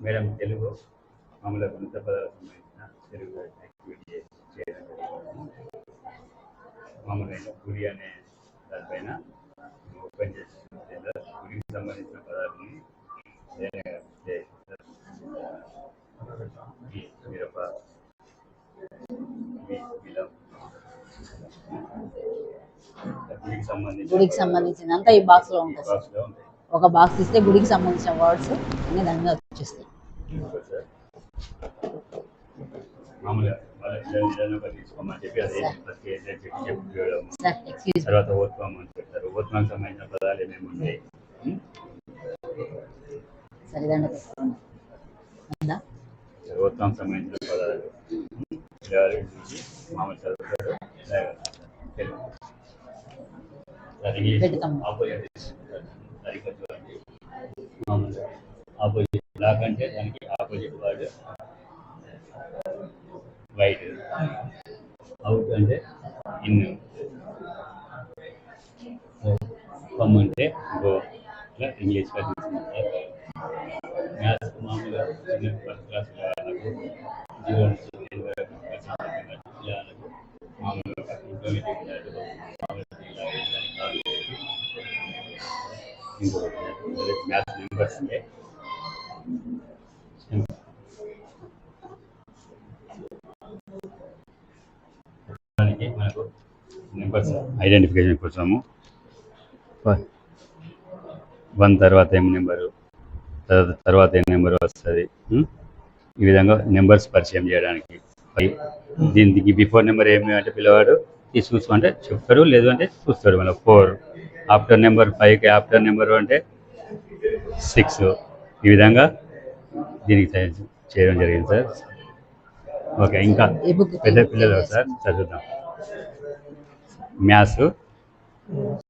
Madam Telugu మామూలుగా ఉన్నత పదాలకు సంబంధించిన తెలుగు యాక్టివిటీ చేయడం మామూలుగా గుడి అనే దానిపైన ఓపెన్ చేసి గురికి గుడికి సంబంధించిన పదాలని గుడికి గుడికి సంబంధించినంత ఈ బాక్స్లో ఉంటుంది సార్. ఒక బాక్స్ ఇస్తే గుడికి సంబంధించిన వర్డ్స్ అన్ని దాని మీద వచ్చేస్తాయి. తర్వాత ఓత్వం అని చెప్తారు ఓత్వానికి సంబంధించిన పదాలు ఏమేమి? సరిదండ? ఓత్వం సంబంధించిన? పిల్లలు చూసి మామూలు చదువుతారు మామూలుగా ఆపోజిట్ బ్లాక్ అంటే దానికి ఆపోజిట్ వర్డ్ వైట్ అవుట్ అంటే ఇన్ కమ్ అంటే గో ఇట్లా ఇంగ్లీష్ తీసుకుంటారు మ్యాథ్స్ మామూలుగా చిన్న ఫస్ట్ క్లాస్ పిల్లలకు జీరో నుంచి టెన్ వరకు వచ్చిన పిల్లలకు మామూలుగా ఇంటర్మీడియట్ మనకు ఐడెంటిఫికేషన్ కోసము వన్ తర్వాత ఏం నెంబరు తర్వాత తర్వాత ఏం నెంబర్ వస్తుంది? ఉం? ఈ విధంగా నెంబర్స్ పరిచయం చేయడానికి. ఫైవ్ దీనికి బిఫోర్ నెంబర్ ఏమి అంటే పిల్లవాడు తీసి చూసుకుంటే చెప్తాడు లేదు అంటే చూస్తాడు. మళ్ళీ ఫోర్ ఆఫ్టర్ నెంబర్ ఫైవ్కి ఆఫ్టర్ నెంబర్ అంటే సిక్స్. ఈ విధంగా దీనికి చేయడం జరిగింది సార్. ఓకే ఇంకా పెద్ద పిల్లలు సార్ చదువుదాం. మ్యాథ్స్.